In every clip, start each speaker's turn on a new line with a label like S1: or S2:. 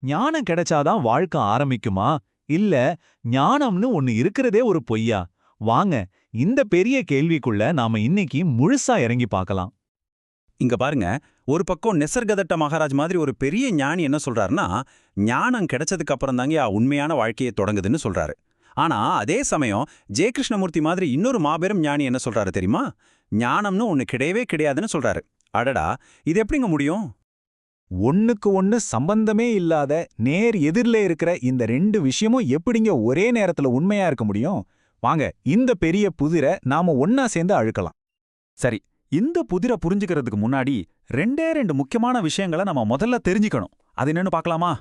S1: ஞானம் கிடைச்சாதான் வாழ்க்கை ஆரம்பிக்குமா? இல்ல ஞானம்னு ஒன்னு இருக்கிறதே ஒரு பொய்யா? வாங்க இந்த பெரிய கேள்விக்குள்ள நாம இன்னைக்கு முழுசா இறங்கி பார்க்கலாம்.
S2: இங்க பாருங்க ஒரு பக்கம் நெசர்கதட்ட மகாராஜ் மாதிரி ஒரு பெரிய ஞானி என்ன சொல்றாருன்னா ஞானம் கிடைச்சதுக்கு அப்புறம் தாங்க உண்மையான வாழ்க்கையை தொடங்குதுன்னு சொல்றாரு. ஆனா அதே சமயம் ஜெய கிருஷ்ணமூர்த்தி மாதிரி இன்னொரு மாபெரும் ஞானி என்ன சொல்றாரு தெரியுமா? ஞானம்னு ஒன்னு கிடையவே கிடையாதுன்னு சொல்றாரு. அடடா இது எப்படிங்க முடியும்?
S1: ஒண்ணுக்கு ஒன்னு சம்பந்தமே இல்லாத நேர் எதிரில் இருக்கிற இந்த ரெண்டு விஷயமும் எப்படிங்க ஒரே நேரத்துல உண்மையா இருக்க முடியும்? வாங்க இந்த பெரிய புதிரை நாம ஒன்னா சேர்ந்து அழுக்கலாம்.
S3: சரி இந்த புதிரை புரிஞ்சுக்கிறதுக்கு முன்னாடி ரெண்டே ரெண்டு முக்கியமான விஷயங்களை நம்ம முதல்ல தெரிஞ்சுக்கணும். அது என்னன்னு பார்க்கலாமா?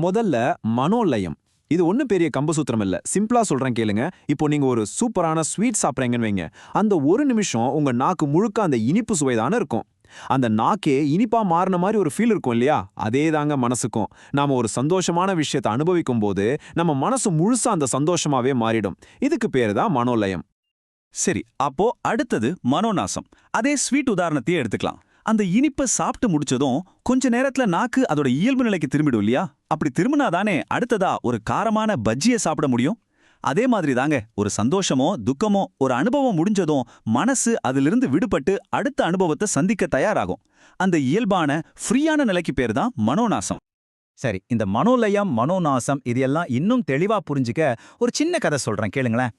S4: முதல்ல மனோலயம். இது ஒன்றும் பெரிய கம்பசூத்திரம் இல்ல. சிம்பிளா சொல்றேன் கேளுங்க. இப்போ நீங்க ஒரு சூப்பரான ஸ்வீட் சாப்பிட்றீங்கன்னு வைங்க. அந்த ஒரு நிமிஷம் உங்க நாக்கு முழுக்க அந்த இனிப்பு சுவைதானே இருக்கும். அந்த நாக்கே இனிப்பா மாறின மாதிரி ஒரு ஃபீல் இருக்கும் இல்லையா? அதே தாங்க மனசுக்கும். நாம ஒரு சந்தோஷமான விஷயத்தை அனுபவிக்கும் போது நம்ம மனசு முழுசா அந்த சந்தோஷமாவே மாறிடும். இதுக்கு பேரு தான் மனோலயம்.
S3: சரி அப்போ அடுத்தது மனோநாசம். அதே ஸ்வீட் உதாரணத்தையே எடுத்துக்கலாம். அந்த இனிப்பை சாப்பிட்டு முடிச்சதும் கொஞ்ச நேரத்துல நாக்கு அதோட இயல்பு நிலைக்கு திரும்பிடும் இல்லையா? அப்படி திரும்பினாதானே அடுத்ததா ஒரு காரமான பஜ்ஜியை சாப்பிட முடியும்? அதே மாதிரி தாங்க ஒரு சந்தோஷமோ துக்கமோ ஒரு அனுபவம் முடிஞ்சதும் மனசு அதிலிருந்து விடுபட்டு அடுத்த அனுபவத்தை சந்திக்க தயாராகும். அந்த இயல்பான ஃப்ரீயான நிலைக்கு பேர் தான் மனோநாசம்.
S5: சரி இந்த மனோலயம் மனோநாசம் இது எல்லாம் இன்னும் தெளிவா புரிஞ்சுக்க ஒரு சின்ன கதை சொல்றேன் கேளுங்களேன்.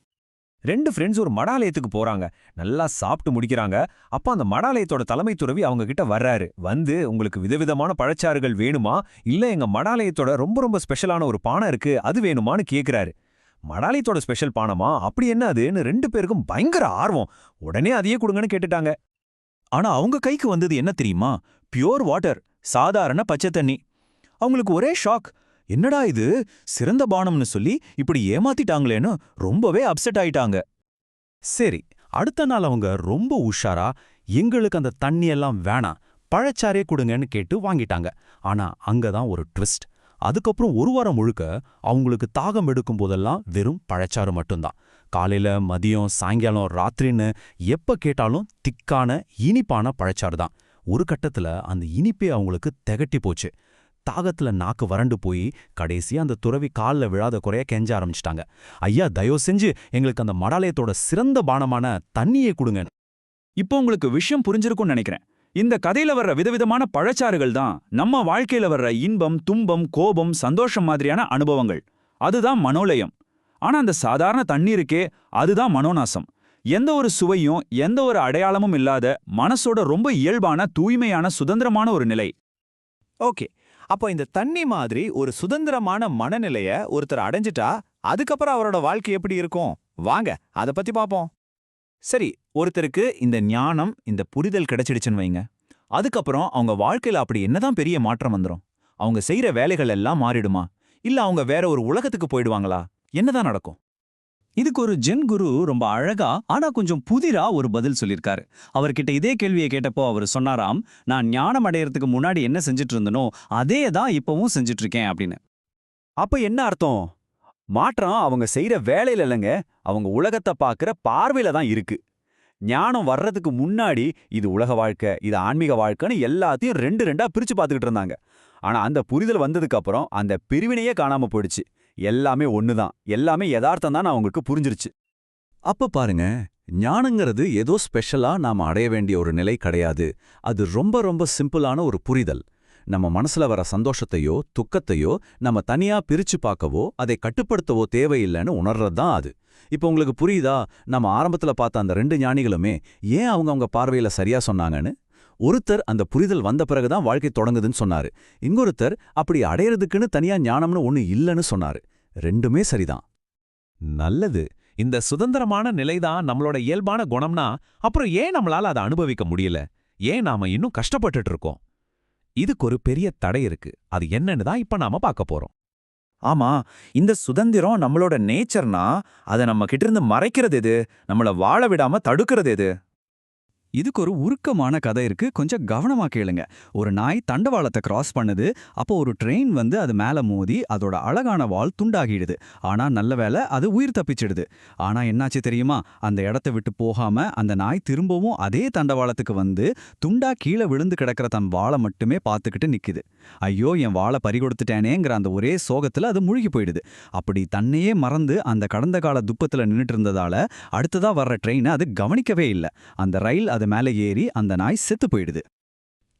S5: ரெண்டு ஃப்ரெண்ட்ஸ் ஒரு மடாலயத்துக்கு போறாங்க. நல்லா சாப்பிட்டு முடிக்கிறாங்க. அப்ப அந்த மடாலயத்தோட தலைமை துறவி அவங்க கிட்ட வர்றாரு. வந்து உங்களுக்கு விதவிதமான பழச்சாறுகள் வேணுமா? இல்ல எங்க மடாலயத்தோட ரொம்ப ரொம்ப ஸ்பெஷலான ஒரு பானை இருக்கு. அது வேணுமான்னு கேக்குறாரு. மடாலயத்தோட ஸ்பெஷல் பானமா? அப்படி என்ன அதுன்னு ரெண்டு பேருக்கும் பயங்கர ஆர்வம். உடனே அதையே கொடுங்கன்னு கேட்டுட்டாங்க. ஆனா அவங்க கைக்கு வந்தது என்ன தெரியுமா? பியோர் வாட்டர் சாதாரண பச்சை தண்ணி. அவங்களுக்கு ஒரே ஷாக் என்னடா இது? சிறந்த பானம்னு சொல்லி இப்படி ஏமாத்திட்டாங்களேன்னு ரொம்பவே அப்செட் ஆயிட்டாங்க. சரி அடுத்த நாள் அவங்க ரொம்ப உஷாரா எங்களுக்கு அந்த தண்ணியெல்லாம் வேணாம் பழச்சாரே கொடுங்கன்னு கேட்டு வாங்கிட்டாங்க. ஆனா அங்கதான் ஒரு ட்விஸ்ட் அதுக்கப்புறம் ஒரு வாரம் முழுக்க அவங்களுக்கு தாகம் எடுக்கும் போதெல்லாம் வெறும் பழச்சாறு மட்டும்தான். காலையில் மதியம் சாயங்காலம் ராத்திரின்னு எப்ப கேட்டாலும் திக்கான இனிப்பான பழச்சாறு தான். ஒரு கட்டத்துல அந்த இனிப்பே அவங்களுக்கு திகட்டி போச்சு. தாகத்துல நாக்கு வறண்டு போய் கடைசியா அந்த துறவி காலில் விழாத குறைய கெஞ்ச ஆரம்பிச்சிட்டாங்க. ஐயா தயவு செஞ்சு எங்களுக்கு அந்த மடாலயத்தோட சிறந்த பானமான தண்ணியே கொடுங்க
S3: இப்போ உங்களுக்கு விஷயம் புரிஞ்சிருக்கும்னு நினைக்கிறேன். இந்த கதையில வர்ற விதவிதமான பழச்சாறுகள் தான் நம்ம வாழ்க்கையில வர்ற இன்பம் துன்பம் கோபம் சந்தோஷம் மாதிரியான அனுபவங்கள். அதுதான் மனோலயம். ஆனா அந்த சாதாரண தண்ணீருக்கே அதுதான் மனோநாசம். எந்த ஒரு சுவையும் எந்த ஒரு அடையாளமும் இல்லாத மனசோட ரொம்ப இயல்பான தூய்மையான சுதந்திரமான ஒரு நிலை.
S5: ஓகே. அப்போ இந்த தண்ணி மாதிரி ஒரு சுதந்திரமான மனநிலைய ஒருத்தர் அடைஞ்சிட்டா அதுக்கப்புறம் அவரோட வாழ்க்கை எப்படி இருக்கும்? வாங்க அத பத்தி பாப்போம். சரி ஒருத்தருக்கு இந்த ஞானம் இந்த புரிதல் கிடைச்சிடுச்சுன்னு வைங்க. அதுக்கப்புறம் அவங்க வாழ்க்கையில் அப்படி என்னதான் பெரிய மாற்றம் வந்துரும்? அவங்க செய்யற வேலைகள் எல்லாம் மாறிடுமா? இல்ல அவங்க வேற ஒரு உலகத்துக்கு போயிடுவாங்களா? என்னதான் நடக்கும்?
S3: இதுக்கு ஒரு ஜென் குரு ரொம்ப அழகா ஆனா கொஞ்சம் புதிரா ஒரு பதில் சொல்லியிருக்காரு. அவர்கிட்ட இதே கேள்வியை கேட்டப்போ அவர் சொன்னாராம் நான் ஞானம் அடையறதுக்கு முன்னாடி என்ன செஞ்சுட்டு இருந்தனோ அதே தான் இப்பவும் செஞ்சுட்டு இருக்கேன் அப்படின்னு.
S4: அப்ப என்ன அர்த்தம்? மாற்றம் அவங்க செய்யற வேலையில இல்லைங்க. அவங்க உலகத்தை பார்க்குற பார்வையில தான் இருக்கு. ஞானம் வர்றதுக்கு முன்னாடி இது உலக வாழ்க்கை இது ஆன்மீக வாழ்க்கைன்னு எல்லாத்தையும் ரெண்டு ரெண்டா பிரிச்சு பார்த்துக்கிட்டு இருந்தாங்க. ஆனா அந்த புரிதல் வந்ததுக்கு அப்புறம் அந்த பிரிவினையே காணாம போயிடுச்சு. எல்லாமே ஒண்ணுதான். எல்லாமே யதார்த்தம் தான் அவங்களுக்கு புரிஞ்சிருச்சு.
S2: அப்ப பாருங்க ஞானங்கிறது ஏதோ ஸ்பெஷலா நாம அடைய வேண்டிய ஒரு நிலை கிடையாது. அது ரொம்ப ரொம்ப சிம்பிளான ஒரு புரிதல். நம்ம மனசுல வர சந்தோஷத்தையோ துக்கத்தையோ நம்ம தனியா பிரிச்சு பார்க்கவோ அதை கட்டுப்படுத்தவோ தேவையில்லைன்னு உணர்றது தான் அது. இப்போ உங்களுக்கு புரியுதா? நம்ம ஆரம்பத்துல பார்த்த அந்த ரெண்டு ஞானிகளுமே ஏன் அவங்க அவங்க பார்வையில சரியா சொன்னாங்கன்னு? ஒருத்தர் அந்த புரிதல் வந்த பிறகுதான் வாழ்க்கை தொடங்குதுன்னு சொன்னாரு. இன்னொருத்தர் அப்படி அடையறதுக்குன்னு தனியா ஞானம்னு ஒண்ணு இல்லைன்னு சொன்னாரு. ரெண்டுமே சரிதான்.
S1: நல்லது. இந்த சுதந்திரமான நிலைதான் நம்மளோட இயல்பான குணம்னா அப்புறம் ஏன் நம்மளால அதை அனுபவிக்க முடியல? ஏன் நாம இன்னும் கஷ்டப்பட்டுட்டு இருக்கோம்? இதுக்கு ஒரு பெரிய தடை இருக்கு. அது என்னன்னு தான் இப்ப நாம பார்க்க போறோம்.
S5: ஆமா இந்த சுதந்திரம் நம்மளோட நேச்சர்னா அதை நம்ம கிட்ட இருந்து மறைக்கிறது எது? நம்மள வாழ விடாம தடுக்கிறது எது?
S2: இதுக்கு ஒரு உருக்கமான கதை இருக்கு. கொஞ்சம் கவனமா கேளுங்க. ஒரு நாய் தண்டவாளத்தை கிராஸ் பண்ணுது. அப்போ ஒரு ட்ரெயின் வந்து அது மேல மோதி அதோட அழகான வால் துண்டாகிடுது. ஆனா நல்ல வேளை அது உயிர் தப்பிச்சிடுது. ஆனா என்னாச்சு தெரியுமா? அந்த இடத்த விட்டு போகாம அந்த நாய் திரும்பவும் அதே தண்டவாளத்துக்கு வந்து துண்டா கீழே விழுந்து கிடக்கிற தன் வாழை மட்டுமே பார்த்துக்கிட்டு நிக்குது. ஐயோ என் வாழை பறிகொடுத்துட்டேனேங்கிற அந்த ஒரே சோகத்துல அது மூழ்கி போயிடுது. அப்படி தன்னையே மறந்து அந்த கடந்த கால துப்பத்துல நின்னுட்டு இருந்ததால அடுத்ததா வர்ற ட்ரெயினை அது கவனிக்கவே இல்லை. அந்த ரயில் அது அது மேலே ஏறி அந்த நாய் செத்து போயிடுது.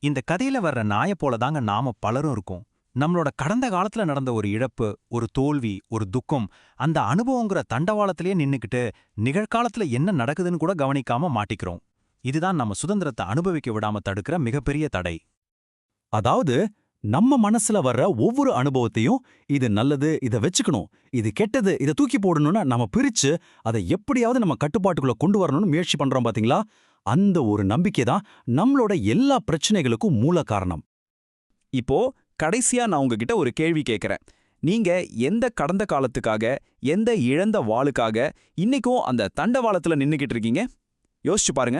S5: இந்த கதையில வர்ற நாயை போல தாங்க நாம பலரும் இருக்கோம். நம்மளோட கடந்த காலத்துல நடந்த ஒரு இழப்பு ஒரு தோல்வி ஒரு துக்கம் அந்த அனுபவங்கிற தண்டவாளத்திலேயே நின்னுக்கிட்டு நிகழ்காலத்துல என்ன நடக்குதுன்னு கூட கவனிக்காம மாட்டிக்கிறோம். இதுதான் நம்ம சுதந்திரத்தை அனுபவிக்க விடாம தடுக்கிற மிகப்பெரிய தடை.
S2: அதாவது நம்ம மனசுல வர்ற ஒவ்வொரு அனுபவத்தையும் இது நல்லது இதை வச்சுக்கணும் இது கெட்டது இதை தூக்கி போடணும்னு நம்ம பிரிச்சு அதை எப்படியாவது நம்ம கட்டுப்பாட்டுக்குள்ள கொண்டு வரணும்னு முயற்சி பண்றோம் பாத்தீங்களா? அந்த ஒரு நம்பிக்கை தான் நம்மளோட எல்லா பிரச்சனைகளுக்கும் மூல காரணம்.
S6: இப்போ கடைசியா நான் உங்ககிட்ட ஒரு கேள்வி கேட்கறேன் நீங்க எந்த கடந்த காலத்துக்காக எந்த இழந்த வாளுக்காக இன்னைக்கும் அந்த தண்டவாளத்துல நின்னுக்கிட்டு இருக்கீங்க? யோசிச்சு பாருங்க.